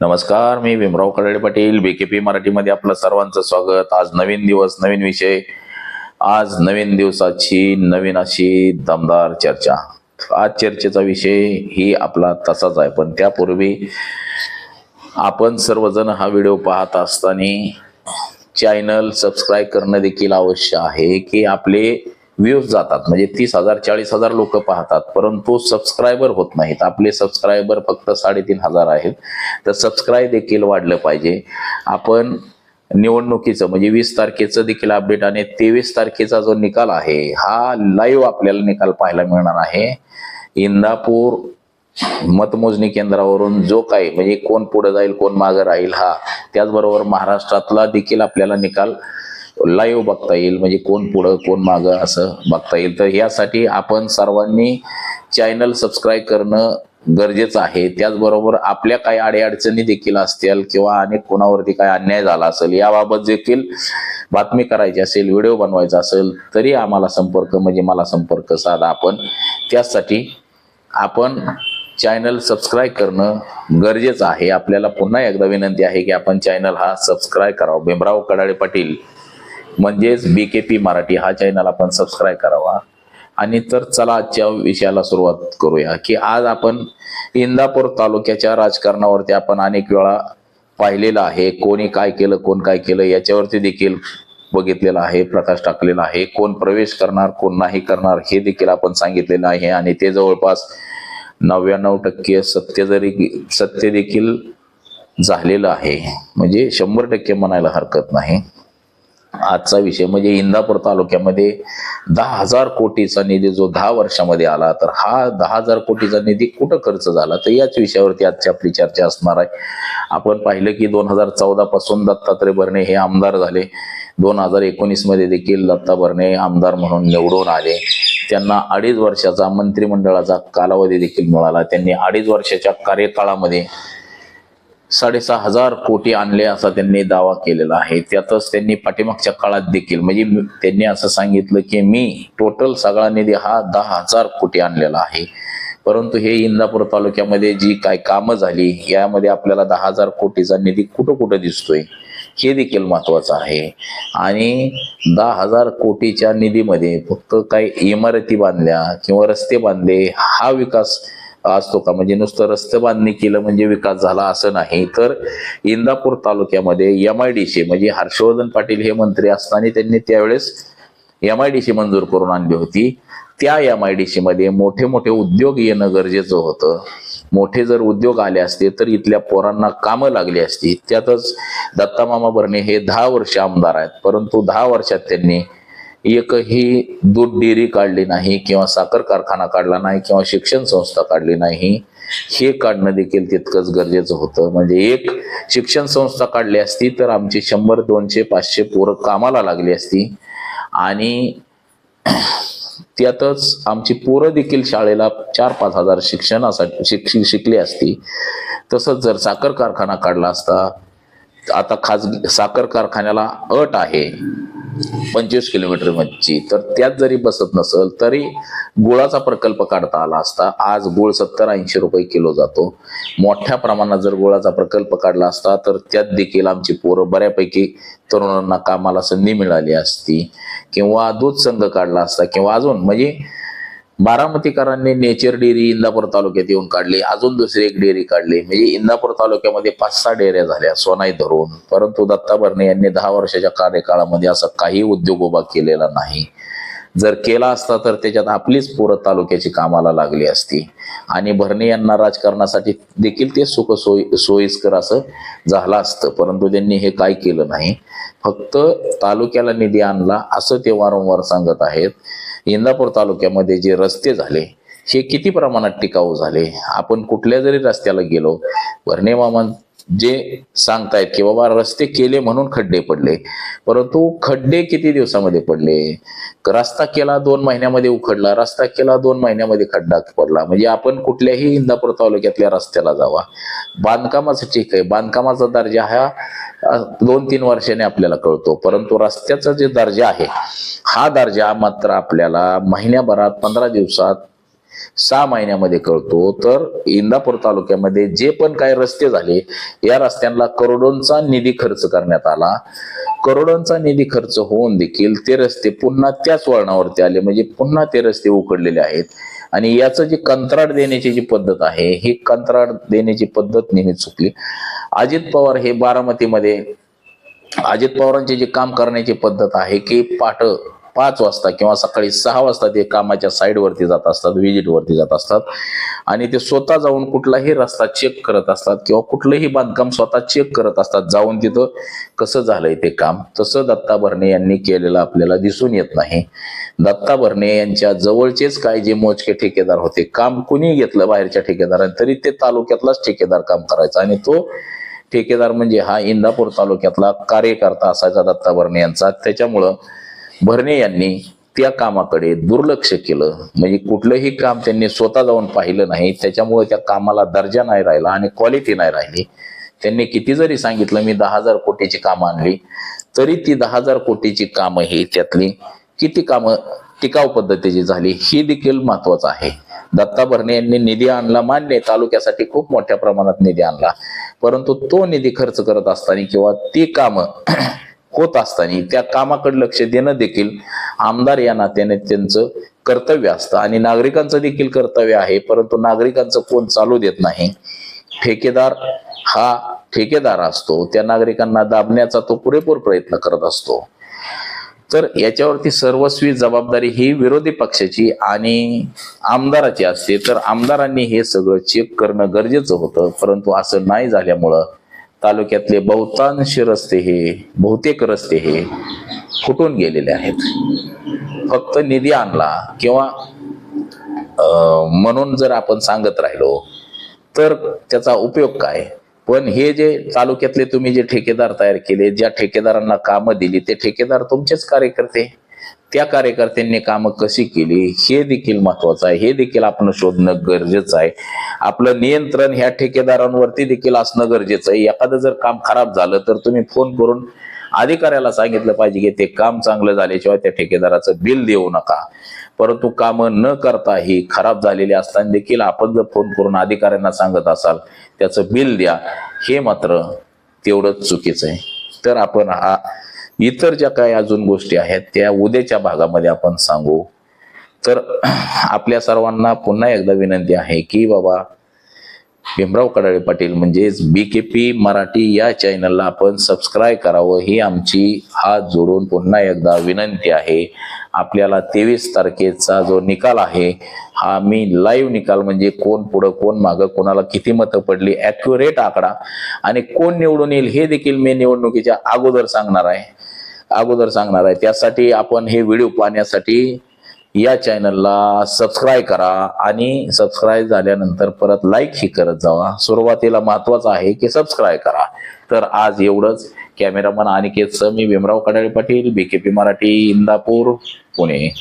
नमस्कार मी Bhimrao Kadade Patil B K P मराठीमध्ये आपलं सर्वांचं स्वागत. आज नवीन दिवस नवीन विषय. आज नवीन दिवसाची नवीन अशी दमदार चर्चा. आज चर्चेचा विषय ही आपला तसाच आहे. पण त्यापूर्वी आपण सर्वजण हा व्हिडिओ पाहत असताना चॅनल सबस्क्राईब करणं देखील आवश्यक आहे की आपले व्ह्यूज जातात. म्हणजे तीस हजार चाळीस हजार लोक पाहतात. परंतु सबस्क्रायबर होत नाहीत. आपले सबस्क्रायबर फक्त साडेतीन हजार आहेत. तर सबस्क्राईब देखील वाढलं पाहिजे. आपण निवडणुकीचं म्हणजे वीस तारखेचं देखील अपडेट आणि तेवीस तारखेचा जो निकाल आहे हा लाईव्ह आपल्याला निकाल पाहायला मिळणार आहे. इंदापूर मतमोजणी केंद्रावरून जो काही म्हणजे कोण पुढे जाईल कोण मागे राहील हा त्याचबरोबर महाराष्ट्रातला देखील आपल्याला निकाल लाईव्ह बघता येईल म्हणजे कोण पुढं कोण मागं असं बघता येईल. तर यासाठी आपण सर्वांनी चॅनल सबस्क्राईब करणं गरजेचं आहे. त्याचबरोबर आपल्या काही अडीअडचणी देखील असतील किंवा अनेक कोणावरती काय अन्याय झाला असेल याबाबत देखील बातमी करायची असेल व्हिडिओ बनवायचा असेल तरी आम्हाला संपर्क म्हणजे मला संपर्क साधा आपण. त्यासाठी आपण चॅनल सबस्क्राईब करणं गरजेचं आहे. आपल्याला पुन्हा एकदा विनंती आहे की आपण चॅनल हा सबस्क्राईब करावा. भीमराव कडाळे पाटील म्हणजेच बी के पी मराठी हा चॅनल आपण सबस्क्राईब करावा. आणि तर चला आजच्या विषयाला सुरुवात करूया की आज आपण इंदापूर तालुक्याच्या राजकारणावरती आपण अनेक वेळा पाहिलेलं आहे कोणी काय केलं कोण काय केलं याच्यावरती देखील बघितलेलं आहे प्रकाश टाकलेला आहे कोण प्रवेश करणार कोण नाही करणार हे देखील आपण सांगितलेलं आहे. आणि ते जवळपास नव्याण्णव टक्के सत्य जरी सत्य देखील झालेलं आहे. म्हणजे शंभर टक्के म्हणायला हरकत नाही. आजचा विषय म्हणजे इंदापूर तालुक्यामध्ये दहा हजार कोटीचा निधी जो दहा वर्षामध्ये आला तर हा दहा हजार कोटीचा निधी कुठं खर्च झाला? तर याच विषयावरती आजची आपली चर्चा असणार आहे. आपण पाहिलं की दोन हजार चौदा पासून दत्तात्रय भरणे हे आमदार झाले. दोन हजार एकोणीसमध्ये देखील दत्ता भरणे आमदार म्हणून निवडून आले. त्यांना अडीच वर्षाचा मंत्रिमंडळाचा कालावधी देखील मिळाला. त्यांनी अडीच वर्षाच्या कार्यकाळामध्ये साडेसहा हजार कोटी आणले असा त्यांनी दावा केलेला आहे. त्यातच त्यांनी पाठीमागच्या काळात देखील म्हणजे त्यांनी असं सांगितलं की मी टोटल सगळा निधी हा दहा हजार कोटी आणलेला आहे. परंतु हे इंदापूर तालुक्यामध्ये जी काय कामं झाली यामध्ये आपल्याला दहा हजार कोटीचा निधी कुठं कुठं दिसतोय हे देखील महत्वाचं आहे. आणि दहा हजार कोटीच्या निधीमध्ये फक्त काही इमारती बांधल्या किंवा रस्ते बांधले हा विकास असतो का? म्हणजे नुसतं रस्ते बांधणी केलं म्हणजे विकास झाला असं नाही. तर इंदापूर तालुक्यामध्ये एम आय डी सी म्हणजे हर्षवर्धन पाटील हे मंत्री असताना त्यांनी त्यावेळेस एम आय डी सी मंजूर करून आणली होती. त्या एम आय डी सी मध्ये मोठे मोठे उद्योग येणं गरजेचं होतं. मोठे जर उद्योग आले असते तर इथल्या पोरांना कामं लागली असती. त्यातच दत्तामामा भरणे हे दहा वर्ष आमदार आहेत. परंतु दहा वर्षात त्यांनी एकही दूध डेअरी काढली नाही किंवा साखर कारखाना काढला नाही किंवा शिक्षण संस्था काढली नाही हे काढणं देखील तितकंच गरजेचं होतं. म्हणजे एक शिक्षण संस्था काढली असती तर आमची शंभर दोनशे पाचशे पोरं कामाला लागली असती. आणि त्यातच आमची पोरं देखील शाळेला चार पाच हजार शिक्षणासाठी शिक शिकली असती. तसंच जर साखर कारखाना काढला असता आता खाजगी साखर कारखान्याला अट आहे पंचवीस किलोमीटर मधची. तर त्यात जरी बसत नसल तरी गुळाचा प्रकल्प काढता आला असता आज गुळ सत्तर ऐंशी रुपये किलो जातो. मोठ्या प्रमाणात जर गुळाचा प्रकल्प काढला असता तर त्यात देखील आमची पोरं बऱ्यापैकी तरुणांना कामाला संधी मिळाली असती. किंवा दूध संघ काढला असता किंवा अजून म्हणजे बारामतीकरांनी नेचर डेअरी इंदापूर तालुक्यात येऊन काढली. अजून दुसरी एक डेअरी काढली. म्हणजे इंदापूर तालुक्यामध्ये पाच सहा डेअऱ्या झाल्या सोनाई धरून. परंतु दत्ता भरणे यांनी दहा वर्षाच्या कार्यकाळामध्ये असा काही उद्योग उभा केलेला नाही. जर केला असता तर त्याच्यात आपलीच पोरं तालुक्याची कामाला लागली असती. आणि भरणे यांना राजकारणासाठी देखील ते सुख सोयी सोयीस्कर असं झालं असतं. परंतु त्यांनी हे काय केलं नाही? फक्त तालुक्याला निधी आणला असं ते वारंवार सांगत आहेत. इंदापूर तालुक्यामध्ये जे रस्ते झाले हे किती प्रमाणात टिकाऊ झाले? आपण कुठल्या जरी रस्त्याला गेलो भरणे मामा जे सांगतायत की बाबा रस्ते केले म्हणून खड्डे पडले परंतु खड्डे किती दिवसामध्ये पडले? रस्ता केला दोन महिन्यामध्ये उखडला रस्ता केला दोन महिन्यामध्ये खड्डा पडला. म्हणजे आपण कुठल्याही इंदापूर तालुक्यातल्या रस्त्याला जावा. बांधकामाचं ठीक आहे. बांधकामाचा दर्जा हा दोन तीन वर्षाने आपल्याला कळतो. परंतु रस्त्याचा जे दर्जा आहे हा दर्जा मात्र आपल्याला महिन्याभरात पंधरा दिवसात सहा महिन्यामध्ये कळतो. तर इंदापूर तालुक्यामध्ये जे पण काही रस्ते झाले या रस्त्यांना करोडोंचा निधी खर्च करण्यात आला. करोडोंचा निधी खर्च होऊन देखील ते रस्ते पुन्हा त्याच वळणावरती आले. म्हणजे पुन्हा ते रस्ते उकडलेले आहेत. आणि याचं जे कंत्राट देण्याची जी पद्धत आहे ही कंत्राट देण्याची पद्धत नेहमी चुकली. अजित पवार हे बारामतीमध्ये अजित पवारांचे जे काम करण्याची पद्धत आहे की पाठ पाच वाजता किंवा सकाळी सहा वाजता ते कामाच्या साईडवरती जात असतात व्हिजिटवरती जात असतात. आणि ते स्वतः जाऊन कुठलाही रस्ता चेक करत असतात किंवा कुठलंही बांधकाम स्वतः चेक करत असतात. जाऊन तिथं कसं झालंय ते काम? तसं दत्ता भरणे यांनी केलेलं आपल्याला दिसून येत नाही. दत्ता भरणे यांच्या जवळचेच काय जे मोजके ठेकेदार होते काम कुणी घेतलं बाहेरच्या ठेकेदारांनी तरी ते तालुक्यातलाच ठेकेदार काम करायचा. आणि तो ठेकेदार म्हणजे हा इंदापूर तालुक्यातला कार्यकर्ता असायचा दत्ता भरणे यांचा. त्याच्यामुळं भरणे यांनी त्या कामाकडे दुर्लक्ष केलं. म्हणजे कुठलंही काम त्यांनी स्वतः जाऊन पाहिलं नाही. त्याच्यामुळे त्या कामाला दर्जा नाही राहिला आणि क्वालिटी नाही राहिली. त्यांनी किती जरी सांगितलं मी दहा हजार कोटीची कामं आणली. तरी ती दहा हजार कोटीची कामं ही त्यातली किती कामं टिकाऊ पद्धतीची झाली ही देखील महत्वाचं आहे. दत्ता भरणे यांनी निधी आणला. मान्य तालुक्यासाठी खूप मोठ्या प्रमाणात निधी आणला. परंतु तो निधी खर्च करत असताना किंवा ती कामं होत असताना त्या कामाकडे लक्ष देणं देखील आमदार या नात्याने त्यांचं कर्तव्य असतं. आणि नागरिकांचं देखील कर्तव्य आहे परंतु नागरिकांचं कोण चालू देत नाही ठेकेदार हा ठेकेदार असतो. त्या नागरिकांना दाबण्याचा तो पुरेपूर प्रयत्न करत असतो. तर याच्यावरती सर्वस्वी जबाबदारी ही विरोधी पक्षाची आणि आमदाराची असते. तर आमदारांनी हे सगळं चेक करणं गरजेचं होतं परंतु असं नाही झाल्यामुळं तालुक्यातले बहुतांश रस्ते हे बहुतेक रस्ते हे फुटून गेलेले आहेत. फक्त निधी आणला किंवा म्हणून जर आपण सांगत राहिलो तर त्याचा उपयोग काय? पण हे जे तालुक्यातले तुम्ही जे ठेकेदार तयार केले ज्या ठेकेदारांना कामं दिली ते ठेकेदार तुमचेच कार्यकर्ते. त्या कार्यकर्त्यांनी कामं कशी केली हे देखील महत्वाचं आहे. हे देखील आपण शोधणं गरजेचं आहे. आपलं नियंत्रण ह्या ठेकेदारांवरती देखील असणं गरजेचं आहे. एखादं जर काम खराब झालं तर तुम्ही फोन करून अधिकाऱ्याला सांगितलं पाहिजे की ते काम चांगलं झाल्याशिवाय त्या ठेकेदाराचं बिल देऊ नका. परंतु कामं न करता ही खराब झालेली असताना देखील आपण जर फोन करून अधिकाऱ्यांना सांगत असाल त्याचं बिल द्या हे मात्र तेवढंच चुकीचं आहे. तर आपण हा इतर ज्या काही अजून गोष्टी आहेत त्या उद्याच्या भागामध्ये आपण सांगू. तर आपल्या सर्वांना पुन्हा एकदा विनंती आहे की बाबा भीमराव कडाळे पाटील म्हणजेच बी के पी मराठी या चॅनलला आपण सबस्क्राईब करावं ही आमची हात जोडून पुन्हा एकदा विनंती आहे. आपल्याला तेवीस तारखेचा जो निकाल आहे हा मी लाईव्ह निकाल म्हणजे कोण पुढं कोण मागं कोणाला किती मतं पडली ॲक्युरेट आकडा आणि कोण निवडून येईल हे देखील मी निवडणुकीच्या अगोदर सांगणार आहे. अगोदर सांगणार आहे. त्यासाठी आपण हे व्हिडिओ पाहण्यासाठी या चॅनलला सबस्क्राईब करा आणि सबस्क्राईब झाल्यानंतर परत लाईक ही करत जावा. सुरुवातीला महत्वाचं आहे की सबस्क्राईब करा. तर आज एवढंच. कॅमेरामन अनिकेत सह मी भीमराव कडाळे पाटील बीकेपी मराठी इंदापूर पुणे.